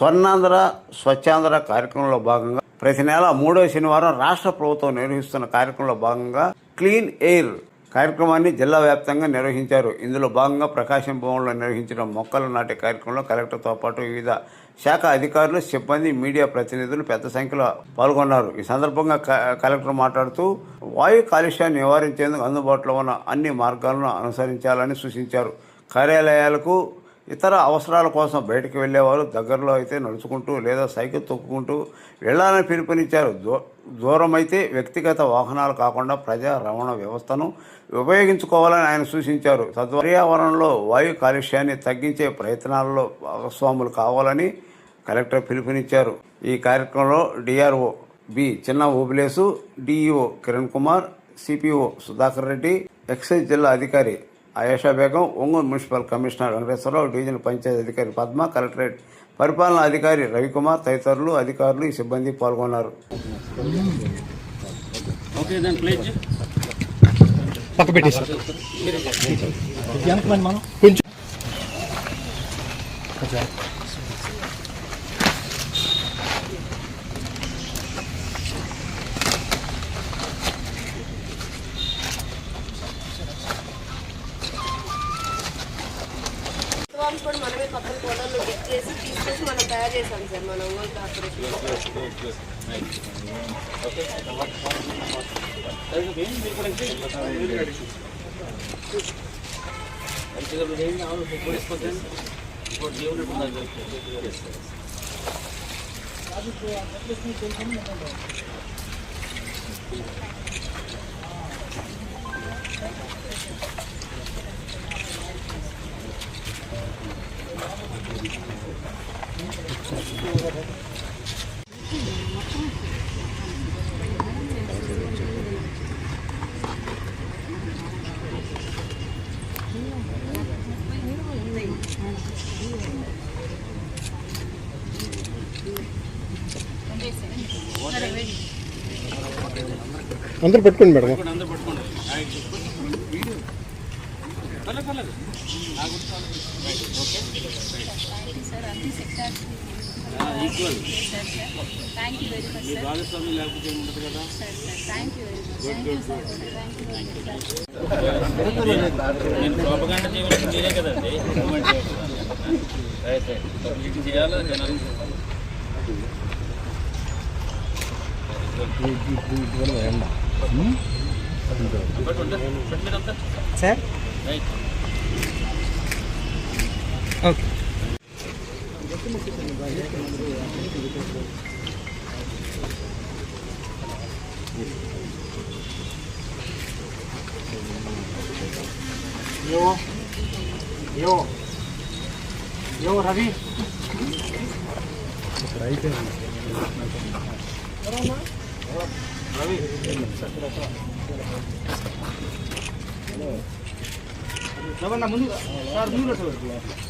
స్వర్ణాంధ్ర స్వచ్ఛాంధ్ర కార్యక్రమంలో భాగంగా ప్రతి నెల మూడో శనివారం రాష్ట్ర ప్రభుత్వం నిర్వహిస్తున్న కార్యక్రమంలో భాగంగా క్లీన్ ఎయిర్ కార్యక్రమాన్ని జిల్లా వ్యాప్తంగా నిర్వహించారు. ఇందులో భాగంగా ప్రకాశం భవన్లో నిర్వహించిన మొక్కలు నాటే కార్యక్రమంలో కలెక్టర్తో పాటు వివిధ శాఖ అధికారులు సిబ్బంది మీడియా ప్రతినిధులు పెద్ద సంఖ్యలో పాల్గొన్నారు. ఈ సందర్భంగా క- కలెక్టర్ మాట్లాడుతూ వాయు కాలుష్యాన్ని నివారించేందుకు అందుబాటులో ఉన్న అన్ని మార్గాలను అనుసరించాలని సూచించారు. కార్యాలయాలకు ఇతర అవసరాల కోసం బయటకు వెళ్ళేవారు దగ్గరలో అయితే నడుచుకుంటూ లేదా సైకిల్ తొక్కుకుంటూ వెళ్ళాలని పిలుపునిచ్చారు. దూ దూరం అయితే వ్యక్తిగత వాహనాలు కాకుండా ప్రజా రవాణా వ్యవస్థను ఉపయోగించుకోవాలని ఆయన సూచించారు. తద్వారా పర్యావరణంలో వాయు కాలుష్యాన్ని తగ్గించే ప్రయత్నాల్లో భాగస్వాములు కావాలని కలెక్టర్ పిలుపునిచ్చారు. ఈ కార్యక్రమంలో DRO B Chinna Obulesu DEO Kiran Kumar CPO Sudhakar Reddy excise జిల్లా అధికారి Ayesha Begum Ongole municipal commissioner Venkateswararao divisional panchayat అధికారి పద్మ కలెక్టరేట్ పరిపాలనా అధికారి రవికుమార్ తదితరులు అధికారులు ఈ సిబ్బంది పాల్గొన్నారు. ఓకే దాని ప్లేట్ పక్క పెట్టేసి కొంచెం వామ్స్ కూడా మనమే పక్కన కోడల్లో బుక్ చేసి తీసుకొచ్చి మనం తయారు చేసాం సార్ మన ఒంగోలు కార్పొరేషన్ అందరూ పెట్టుకోండి మేడం అందరూ పట్టుకోండి పర్లేదు పర్లేదు equal thank you very much మీ భాగస్వామ్యం లేకపోతే ఏముంటుంది కదా నేను ప్రోపగాండ చేయవలసింది మీరే కదండి రైట్ రైట్ పబ్లిక్ చేయాలి జనాలు సార్ రైట్ ఓకే యో యో యో రవి రవణ ముందు సార్ ముందు సార్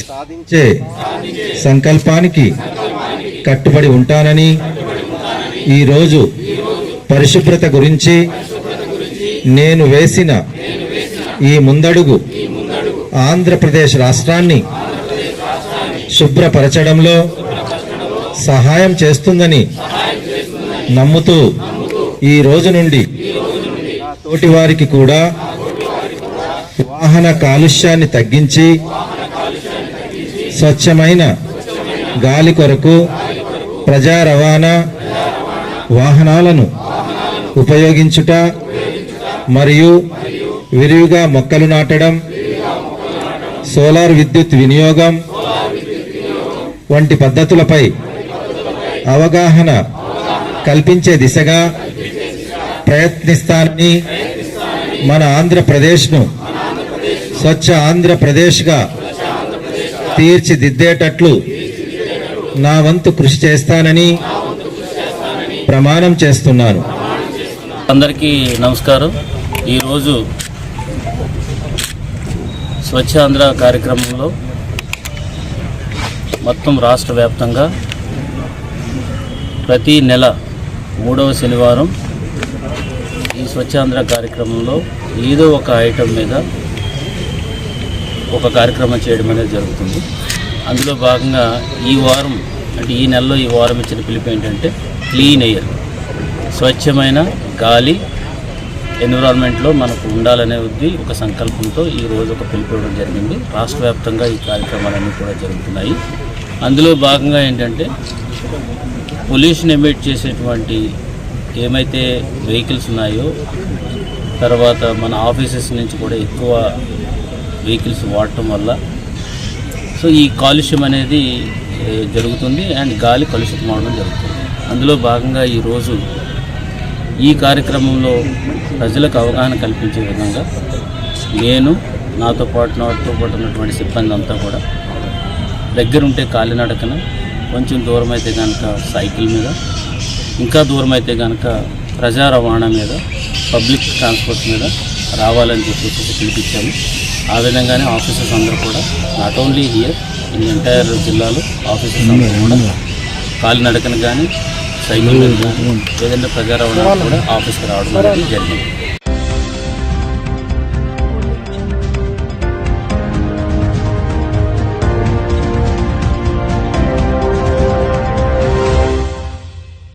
సాధించే సంకల్పానికి కట్టుబడి ఉంటానని ఈరోజు పరిశుభ్రత గురించి నేను వేసిన ఈ ముందడుగు ఆంధ్రప్రదేశ్ రాష్ట్రాన్ని శుభ్రపరచడంలో సహాయం చేస్తుందని నమ్ముతూ ఈ రోజు నుండి తోటివారికి కూడా వాహన కాలుష్యాన్ని తగ్గించి స్వచ్ఛమైన గాలి కొరకు ప్రజా రవాణా వాహనాలను ఉపయోగించుట మరియు విరివిగా మొక్కలు నాటడం సోలార్ విద్యుత్ వినియోగం వంటి పద్ధతులపై అవగాహన కల్పించే దిశగా ప్రయత్నిస్తానని మన ఆంధ్రప్రదేశ్ను స్వచ్ఛ ఆంధ్రప్రదేశ్గా తీర్చిదిద్దేటట్లు నా వంతు కృషి చేస్తానని ప్రమాణం చేస్తున్నాను అందరికీ నమస్కారం. ఈరోజు స్వచ్ఛ ఆంధ్ర కార్యక్రమంలో మొత్తం రాష్ట్ర వ్యాప్తంగా ప్రతి నెల మూడవ శనివారం ఈ స్వచ్ఛాంధ్ర కార్యక్రమంలో ఏదో ఒక ఐటెం మీద ఒక కార్యక్రమం చేయడం అనేది జరుగుతుంది. అందులో భాగంగా ఈ వారం అంటే ఈ నెలలో ఈ వారం ఇచ్చిన పిలుపు ఏంటంటే క్లీన్ ఎయిర్. స్వచ్ఛమైన గాలి ఎన్విరాన్మెంట్లో మనకు ఉండాలనే ఉద్ది ఒక సంకల్పంతో ఈ రోజు ఒక పిలుపు ఇవ్వడం జరిగింది. రాష్ట్ర వ్యాప్తంగా ఈ కార్యక్రమాలన్నీ కూడా జరుగుతున్నాయి. అందులో భాగంగా ఏంటంటే పొల్యూషన్ ఎమిట్ చేసేటువంటి ఏమైతే వెహికల్స్ ఉన్నాయో తర్వాత మన ఆఫీసెస్ నుంచి కూడా ఎక్కువ వెహికల్స్ వాడటం వల్ల. సో ఈ కాలుష్యం అనేది జరుగుతుంది అండ్ గాలి కలుషితం అవడం జరుగుతుంది. అందులో భాగంగా ఈరోజు ఈ కార్యక్రమంలో ప్రజలకు అవగాహన కల్పించే విధంగా నేను నాతో పాటు నాతో పాటు ఉన్నటువంటి సిబ్బంది అంతా కూడా దగ్గరుంటే కాలినడకన కొంచెం దూరం అయితే కనుక సైకిల్ మీద ఇంకా దూరం అయితే కనుక ప్రజా రవాణా మీద పబ్లిక్ ట్రాన్స్పోర్ట్ మీద రావాలని చెప్పేసి పిలిపించాము. ఆ విధంగానే ఆఫీసర్స్ అందరూ కూడా not only here in entire జిల్లాలో ఆఫీసర్స్ అందరూ కూడా కాలినడకన కానీ సైకిల్ ఏదైనా ప్రజా రవాణా కూడా ఆఫీస్కి రావడం అనేది జరిగింది.